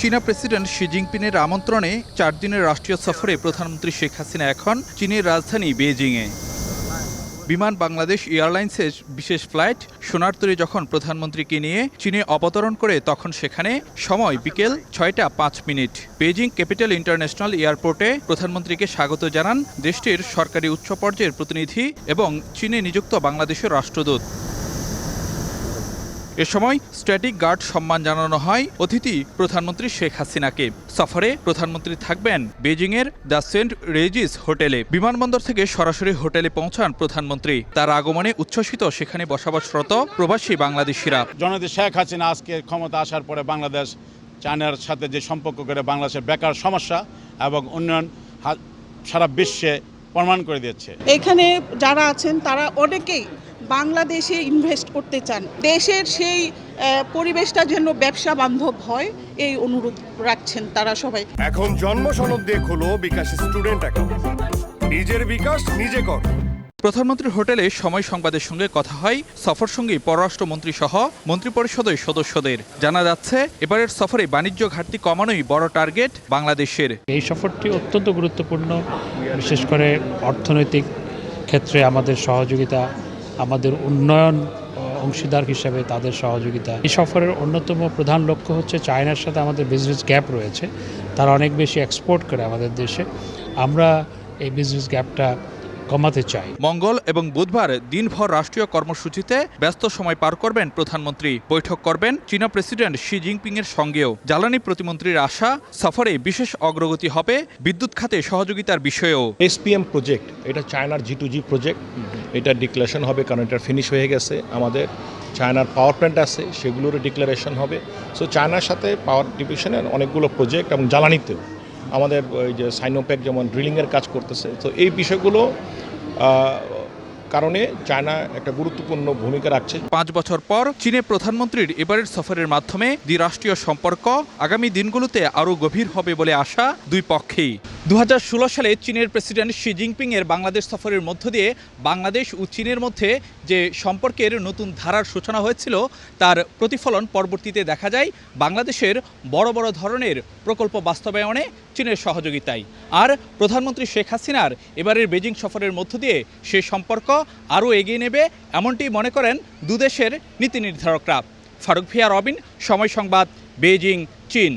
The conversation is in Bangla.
চীনা প্রেসিডেন্ট শি জিনপিংয়ের আমন্ত্রণে চার দিনের রাষ্ট্রীয় সফরে প্রধানমন্ত্রী শেখ হাসিনা এখন চীনের রাজধানী বেজিংয়ে বিমান বাংলাদেশ এয়ারলাইন্সের বিশেষ ফ্লাইট সোনারতরী যখন প্রধানমন্ত্রীকে নিয়ে চীনে অবতরণ করে, তখন সেখানে সময় বিকেল ছয়টা পাঁচ মিনিট। বেজিং ক্যাপিটাল ইন্টারন্যাশনাল এয়ারপোর্টে প্রধানমন্ত্রীকে স্বাগত জানান দেশটির সরকারি উচ্চ পর্যায়ের প্রতিনিধি এবং চীনে নিযুক্ত বাংলাদেশের রাষ্ট্রদূত। এ সময় স্ট্যাটিক গার্ড সম্মান জানানো হয় অতিথি প্রধানমন্ত্রী শেখ হাসিনাকে। সফরে প্রধানমন্ত্রী থাকবেন বেজিংয়ের দ্য সেন্ট রেজিস হোটেলে। বিমানবন্দর থেকে সরাসরি হোটেলে পৌঁছান প্রধানমন্ত্রী। তার আগমনে উচ্ছ্বসিত সেখানে বসবাসরত প্রবাসী বাংলাদেশিরা। জননেত্রী শেখ হাসিনা আজকে ক্ষমতা আসার পরে বাংলাদেশ চায়নার সাথে যে সম্পর্ক করে বাংলাদেশের বেকার সমস্যা এবং উন্নয়ন সারা বিশ্বে প্রমাণ করে দিচ্ছে এখানে যারা আছেন তারা অনেকেই বাংলাদেশে ইনভেস্ট করতে চান দেশের সেই পরিবেশটা যেন ব্যবসা বান্ধব হয় এই অনুরোধ রাখছেন তারা সবাই। এখন জন্ম সনদ দিয়ে খোলো বিকাশ স্টুডেন্ট অ্যাকাউন্ট। নিজের বিকাশ নিজে কর। প্রধানমন্ত্রীর হোটেলে সময় সংবাদের সঙ্গে কথা হয় সফর সঙ্গী পররাষ্ট্রমন্ত্রী সহ মন্ত্রিপরিষদের সদস্যদের। জানা যাচ্ছে এবারের সফরে বাণিজ্য ঘাটতি কমানোই বড় টার্গেট বাংলাদেশের। এই সফরটি অত্যন্ত গুরুত্বপূর্ণ বিশেষ করে অর্থনৈতিক ক্ষেত্রে আমাদের সহযোগিতা আমাদের উন্নয়ন অংশীদার হিসেবে তাদের সহযোগিতা। এই সফরের অন্যতম প্রধান লক্ষ্য হচ্ছে চায়নার সাথে আমাদের বিজনেস গ্যাপ রয়েছে। তারা অনেক বেশি এক্সপোর্ট করে আমাদের দেশে। আমরা এই বিজনেস গ্যাপটা কমাতে চাই। মঙ্গল এবং বুধবার দিনভর রাষ্ট্রীয় কর্মসূচিতে ব্যস্ত সময় পার করবেন প্রধানমন্ত্রী। বৈঠক করবেন চীনা প্রেসিডেন্ট শি জিনপিং এর সঙ্গেও। জ্বালানি প্রতিমন্ত্রীর আশা সফরে বিশেষ অগ্রগতি হবে বিদ্যুৎ খাতে সহযোগিতার বিষয়েও। এসপিএম প্রজেক্ট এটা চায়নার জি টু জি প্রজেক্ট। এটা ডিক্লারেশন হবে কারণ এটা ফিনিশ হয়ে গেছে। আমাদের চায়নার পাওয়ার প্ল্যান্ট আছে, সেগুলোরও ডিক্লারেশন হবে। সো চায়নার সাথে পাওয়ার ডিভিশনের অনেকগুলো প্রজেক্ট এবং জ্বালানিতেও। আমাদের ওই যে সাইনোপ্যাক যেমন ড্রিলিংয়ের কাজ করতেছে। তো এই বিষয়গুলো কারণে চায়না একটা গুরুত্বপূর্ণ ভূমিকা রাখছে। পাঁচ বছর পর চীনের প্রধানমন্ত্রীর এবারের সফরের মাধ্যমে দ্বিরাষ্ট্রীয় সম্পর্ক আগামী দিনগুলোতে আরও গভীর হবে বলে আশা দুই পক্ষেই। দু হাজার ষোলো সালে চীনের প্রেসিডেন্ট শি জিনপিং এর বাংলাদেশ সফরের মধ্য দিয়ে বাংলাদেশ ও চীনের মধ্যে যে সম্পর্কের নতুন ধারার সূচনা হয়েছিল, তার প্রতিফলন পরবর্তীতে দেখা যায় বাংলাদেশের বড় বড় ধরনের প্রকল্প বাস্তবায়নে চীনের সহযোগিতায়। আর প্রধানমন্ত্রী শেখ হাসিনার এবারের বেজিং সফরের মধ্য দিয়ে সে সম্পর্ক আরও এগিয়ে নেবে এমনটি মনে করেন দুদেশের নীতি নির্ধারকরা। ফারুক ভিয়া, রবিন, সময় সংবাদ বেজিং চীন।